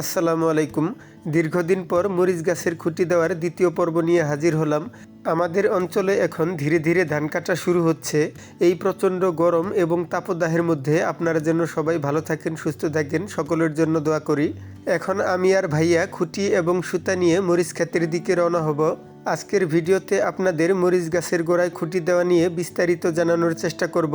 আসসালামু আলাইকুম। দীর্ঘদিন পর মরিচ গাছের খুঁটি দেওয়ার দ্বিতীয় পর্ব নিয়ে হাজির হলাম। আমাদের অঞ্চলে এখন ধীরে ধীরে ধান কাটা শুরু হচ্ছে। এই প্রচণ্ড গরম এবং তাপদাহের মধ্যে আপনারা যেন সবাই ভালো থাকেন, সুস্থ থাকেন, সকলের জন্য দোয়া করি। এখন আমি আর ভাইয়া খুঁটি এবং সুতা নিয়ে মরিচ ক্ষেতের দিকে রওনা হব। আজকের ভিডিওতে আপনাদের মরিচ গাছের গোড়ায় খুঁটি দেওয়া নিয়ে বিস্তারিত জানানোর চেষ্টা করব।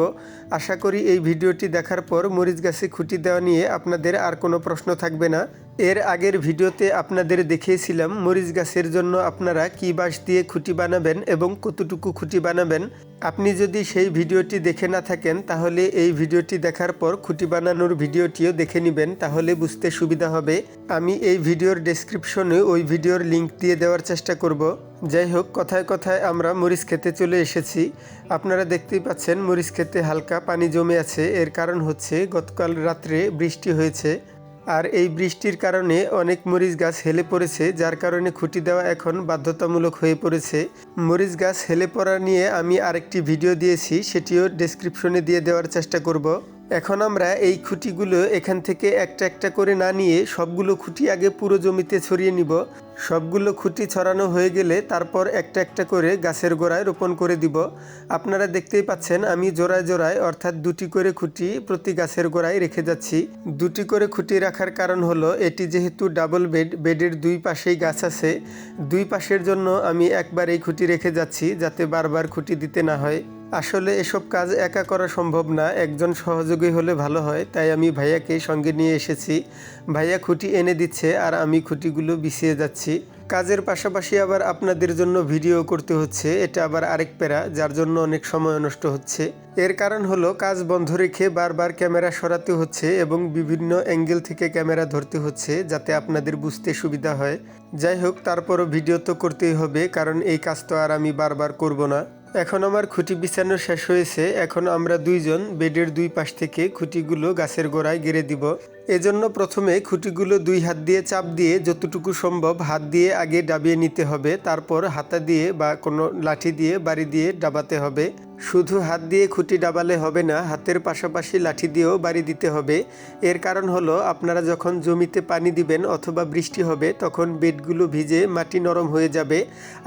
আশা করি এই ভিডিওটি দেখার পর মরিচ গাছে খুঁটি দেওয়া নিয়ে আপনাদের আর কোনো প্রশ্ন থাকবে না। এর আগের ভিডিওতে আপনাদের দেখিয়েছিলাম মরিচ গাছের জন্য আপনারা কী বাঁশ দিয়ে খুঁটি বানাবেন এবং কতটুকু খুঁটি বানাবেন। আপনি যদি সেই ভিডিওটি দেখে না থাকেন, তাহলে এই ভিডিওটি দেখার পর খুঁটি বানানোর ভিডিওটিও দেখে নেবেন, তাহলে বুঝতে সুবিধা হবে। আমি এই ভিডিওর ডেসক্রিপশনে ওই ভিডিওর লিংক দিয়ে দেওয়ার চেষ্টা করব। যাই হোক, কথায় কথায় আমরা মরিচ খেতে চলে এসেছি। আপনারা দেখতেই পাচ্ছেন মরিচ খেতে হালকা পানি জমে আছে। এর কারণ হচ্ছে গতকাল রাত্রে বৃষ্টি হয়েছে। আর এই বৃষ্টির কারণে অনেক মরিচ গাছ হেলে পড়েছে, যার কারণে খুঁটি দেওয়া এখন বাধ্যতামূলক হয়ে পড়েছে। মরিচ গাছ হেলে পড়া নিয়ে আমি আরেকটি ভিডিও দিয়েছি, সেটিও ডেসক্রিপশনে দিয়ে দেওয়ার চেষ্টা করব। এখন আমরা এই খুঁটিগুলো এখান থেকে একটা একটা করে না নিয়ে সবগুলো খুঁটি আগে পুরো জমিতে ছড়িয়ে নিব। সবগুলো খুঁটি ছড়ানো হয়ে গেলে তারপর একটা একটা করে গাছের গোড়ায় রোপণ করে দিব। আপনারা দেখতেই পাচ্ছেন আমি জোড়ায় জোড়ায় অর্থাৎ দুটি করে খুঁটি প্রতি গাছের গোড়ায় রেখে যাচ্ছি। দুটি করে খুঁটি রাখার কারণ হলো এটি যেহেতু ডাবল বেড, বেডের দুই পাশেই গাছ আছে। দুই পাশের জন্য আমি একবার এই খুঁটি রেখে যাচ্ছি যাতে বারবার খুঁটি দিতে না হয়। আসলে এসব কাজ একা করা সম্ভব না। একজন সহযোগী হলে ভালো হয়। তাই আমি ভাইয়াকে সঙ্গে নিয়ে এসেছি। ভাইয়া খুঁটি এনে দিচ্ছে আর আমি খুঁটিগুলো বিছিয়ে যাচ্ছি। কাজের পাশাপাশি আবার আপনাদের জন্য ভিডিও করতে হচ্ছে। এটা আবার আরেক প্যারা, যার জন্য অনেক সময় নষ্ট হচ্ছে। এর কারণ হলো, কাজ বন্ধ রেখে বারবার ক্যামেরা সরাতে হচ্ছে এবং বিভিন্ন অ্যাঙ্গেল থেকে ক্যামেরা ধরতে হচ্ছে, যাতে আপনাদের বুঝতে সুবিধা হয়। যাই হোক, তারপরও ভিডিও তো করতেই হবে, কারণ এই কাজ তো আর আমি বারবার করব না। এখন আমার খুঁটি বিছানো শেষ হয়েছে, এখন আমরা দুইজন বেডের দুই পাশ থেকে খুঁটিগুলো গাছের গোড়ায় গেড়ে দিব। এজন্য প্রথমে খুঁটিগুলো দুই হাত দিয়ে চাপ দিয়ে যতটুকু সম্ভব হাত দিয়ে আগে ডাবিয়ে নিতে হবে, তারপর হাতা দিয়ে বা কোনো লাঠি দিয়ে বাড়ি দিয়ে ডাবাতে হবে। শুধু হাত দিয়ে খুঁটি ডাবালে হবে না, হাতের পাশাপাশি লাঠি দিয়েও বাড়ি দিতে হবে। এর কারণ হলো, আপনারা যখন জমিতে পানি দিবেন অথবা বৃষ্টি হবে, তখন বেডগুলো ভিজে মাটি নরম হয়ে যাবে।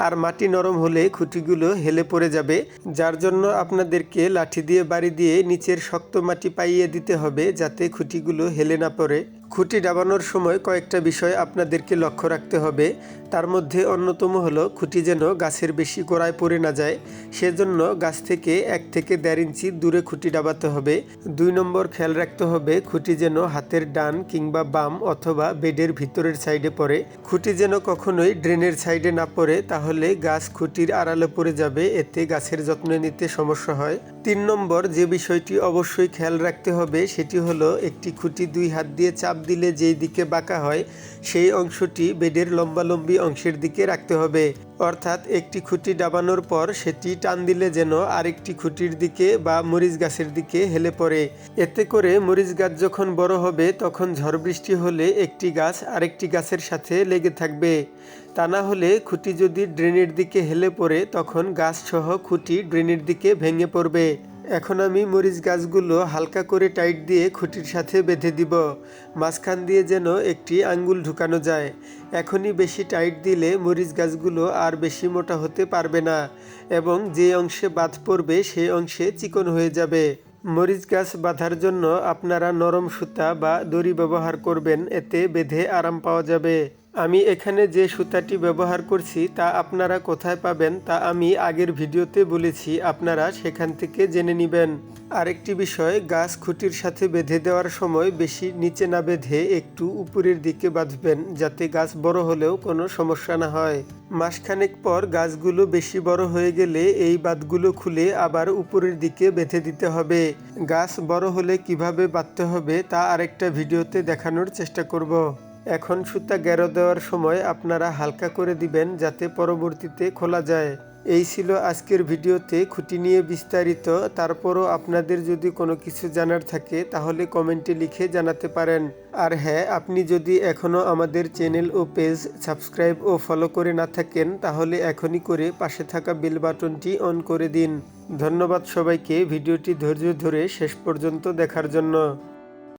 আর মাটি নরম হলে খুঁটিগুলো হেলে পড়ে যাবে, যার জন্য আপনাদেরকে লাঠি দিয়ে বাড়ি দিয়ে নিচের শক্ত মাটি পাইয়ে দিতে হবে, যাতে খুঁটিগুলো হেলে না পড়ে খুঁটি ডাবানোর সময় কয়েকটা বিষয় আপনাদেরকে লক্ষ্য রাখতে হবে। তার মধ্যে অন্যতম হলো, খুঁটি যেন গাছের বেশি গোড়ায় পড়ে না যায়। সেজন্য গাছ থেকে এক থেকে দেড় ইঞ্চি দূরে খুঁটি ডাবাতে হবে। দুই নম্বর খেয়াল রাখতে হবে, খুঁটি যেন হাতের ডান কিংবা বাম অথবা বেডের ভিতরের সাইডে পড়ে। খুঁটি যেন কখনোই ড্রেনের সাইডে না পড়ে, তাহলে গাছ খুঁটির আড়ালে পড়ে যাবে, এতে গাছের যত্ন নিতে সমস্যা হয়। তিন নম্বর যে বিষয়টি অবশ্যই খেয়াল রাখতে হবে, সেটি হলো, একটি খুঁটি দুই হাত দিয়ে চাপ দিলে যেই দিকে বাঁকা হয়, সেই অংশটি বেডের লম্বালম্বি অংশের দিকে রাখতে হবে। অর্থাৎ একটি খুঁটি ডাবানোর পর সেটি টান দিলে যেন আরেকটি খুঁটির দিকে বা মরিচ গাছের দিকে হেলে পড়ে। এতে করে মরিচ গাছ যখন বড় হবে, তখন ঝড় বৃষ্টি হলে একটি গাছ আরেকটি গাছের সাথে লেগে থাকবে। তা না হলে খুঁটি যদি ড্রেনের দিকে হেলে পড়ে, তখন গাছ সহ খুঁটি ড্রেনের দিকে ভেঙে পড়বে। এখন আমি মরিচ গাছগুলো হালকা করে টাইট দিয়ে খুঁটির সাথে বেঁধে দিব। মাঝখান দিয়ে যেন একটি আঙ্গুল ঢুকানো যায়। এখনই বেশি টাইট দিলে মরিচ গাছগুলো আর বেশি মোটা হতে পারবে না এবং যে অংশে বাদ পড়বে সেই অংশে চিকন হয়ে যাবে। মরিচ গাছ বাঁধার জন্য আপনারা নরম সুতা বা দড়ি ব্যবহার করবেন, এতে বেঁধে আরাম পাওয়া যাবে। আমি এখানে যে সুতাটি ব্যবহার করছি তা আপনারা কোথায় পাবেন তা আমি আগের ভিডিওতে বলেছি, আপনারা সেখান থেকে জেনে নেবেন। আরেকটি বিষয়, গাছ খুঁটির সাথে বেঁধে দেওয়ার সময় বেশি নিচে না বেঁধে একটু উপরের দিকে বাঁধবেন যাতে গাছ বড় হলেও কোনো সমস্যা না হয়। মাসখানেক পর গাছগুলো বেশি বড় হয়ে গেলে এই বাঁধগুলো খুলে আবার উপরের দিকে বেঁধে দিতে হবে। গাছ বড় হলে কীভাবে বাঁধতে হবে তা আরেকটা ভিডিওতে দেখানোর চেষ্টা করব। এখন সুতা গেরো দেওয়ার সময় আপনারা হালকা করে দিবেন যাতে পরবর্তীতে খোলা যায়। এই ছিল আজকের ভিডিওতে খুঁটি নিয়ে বিস্তারিত। তারপরও আপনাদের যদি কোনো কিছু জানার থাকে, তাহলে কমেন্টে লিখে জানাতে পারেন। আর হ্যাঁ আপনি যদি এখনও আমাদের চ্যানেল ও পেজ সাবস্ক্রাইব ও ফলো করে না থাকেন, তাহলে এখনই করে পাশে থাকা বেল বাটনটি অন করে দিন। ধন্যবাদ সবাইকে, ভিডিওটি ধৈর্য ধরে শেষ পর্যন্ত দেখার জন্য।